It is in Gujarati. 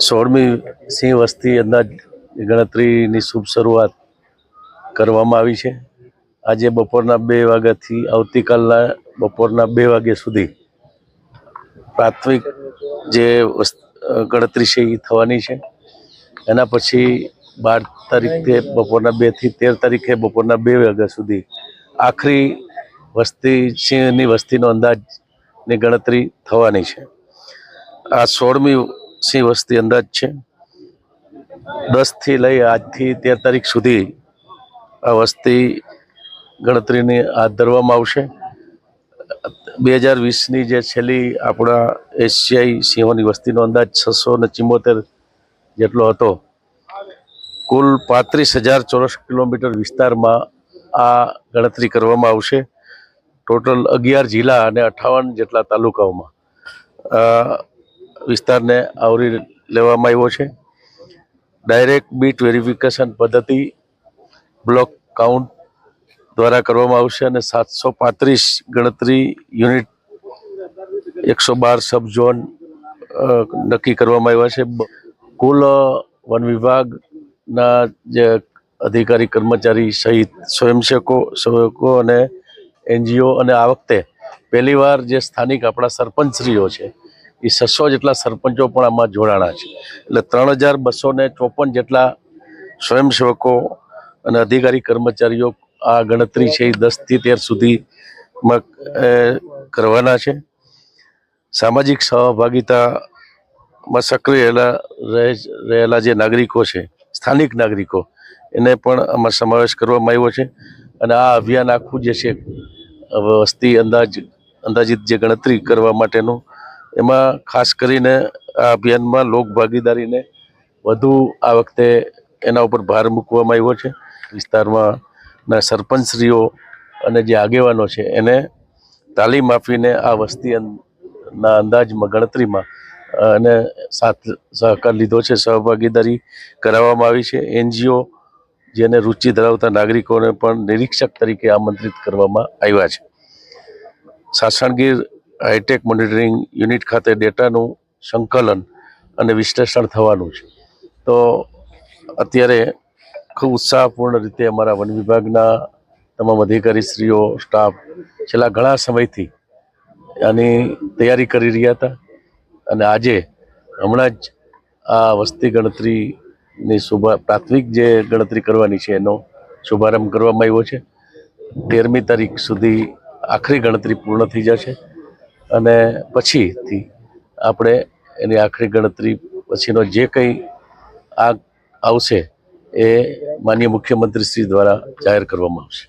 સોળમી સિંહ વસ્તી અંદાજ ગણતરીની શુભ શરૂઆત કરવામાં આવી છે. આજે બપોરના બે વાગ્યાથી આવતીકાલના બપોરના બે વાગ્યા સુધી પ્રાથમિક જે ગણતરી છે એ થવાની છે. એના પછી બાર તારીખે બપોરના બેથી તેર તારીખે બપોરના બે વાગ્યા સુધી આખરી વસ્તી સિંહની વસ્તીનો અંદાજની ગણતરી થવાની છે. આ સોળમી સિંહ વસ્તી અંદાજ છે. દસથી લઈ આજથી તેર તારીખ સુધી આ વસ્તી ગણતરીની હાથ ધરવામાં આવશે. બે હજાર વીસની જે છેલ્લી આપણા એશિયાઈ સિંહોની વસ્તીનો અંદાજ છસો ને ચિમ્મોતેર જેટલો હતો. કુલ પાંત્રીસ હજાર ચોરસ કિલોમીટર વિસ્તારમાં આ ગણતરી કરવામાં આવશે. ટોટલ અગિયાર જિલ્લા અને અઠાવન જેટલા તાલુકાઓમાં. વિસ્તારને આવરી લેવામાં આવ્યો છે. ડાયરેક્ટ બીટ વેરિફિકેશન પદ્ધતિ બ્લોક કાઉન્ટ દ્વારા કરવામાં આવશે અને સાતસો પાંત્રીસ ગણતરી યુનિટ એકસો બાર સબ ઝોન નક્કી કરવામાં આવ્યા છે. કુલ વન વિભાગના જે અધિકારી કર્મચારી સહિત સ્વયંસેવકો, સેવકો અને એનજીઓ અને આ વખતે પહેલીવાર જે સ્થાનિક આપણા સરપંચશ્રીઓ છે એ છસો જેટલા સરપંચો પણ આમાં જોડાણા છે. એટલે ત્રણ હજાર બસો ને ચોપન જેટલા સ્વયંસેવકો અને અધિકારી કર્મચારીઓ આ ગણતરી છે એ દસથી તેર સુધીમાં કરવાના છે. સામાજિક સહભાગિતામાં સક્રિય રહેલા, રહે- રહેલા જે નાગરિકો છે, સ્થાનિક નાગરિકો, એને પણ આમાં સમાવેશ કરવામાં આવ્યો છે. અને આ અભિયાન આખું જે છે વસ્તી અંદાજ, અંદાજિત જે ગણતરી કરવા માટેનું એમાં ખાસ કરીને આ અભિયાનમાં લોકભાગીદારીને વધુ આ વખતે એના ઉપર ભાર મૂકવામાં આવ્યો છે. વિસ્તારમાં ના સરપંચશ્રીઓ અને જે આગેવાનો છે, એને તાલીમ આપીને આ વસ્તી ના અંદાજમાં ગણતરીમાં અને સાથ સહકાર લીધો છે. સહભાગીદારી કરાવવામાં આવી છે. એનજીઓ જેને રુચિ ધરાવતા નાગરિકોને પણ નિરીક્ષક તરીકે આમંત્રિત કરવામાં આવ્યા છે. સાસણગીર હાઈટેક મોનિટરિંગ યુનિટ ખાતે ડેટાનું સંકલન અને વિશ્લેષણ થવાનું છે. તો અત્યારે ખૂબ ઉત્સાહપૂર્ણ રીતે અમારા વન વિભાગના તમામ અધિકારીશ્રીઓ, સ્ટાફ છેલ્લા ઘણા સમયથી આની તૈયારી કરી રહ્યા હતા અને આજે હમણાં જ આ વસ્તી ગણતરીની શુભા, પ્રાથમિક જે ગણતરી કરવાની છે એનો શુભારંભ કરવામાં આવ્યો છે. તેરમી તારીખ સુધી આખરી ગણતરી પૂર્ણ થઈ જશે. અને પછીથી આપણે એની આખરી ગણતરી પછીનો જે કંઈ આગ આવશે એ માનનીય મુખ્યમંત્રી શ્રી દ્વારા જાહેર કરવામાં આવશે.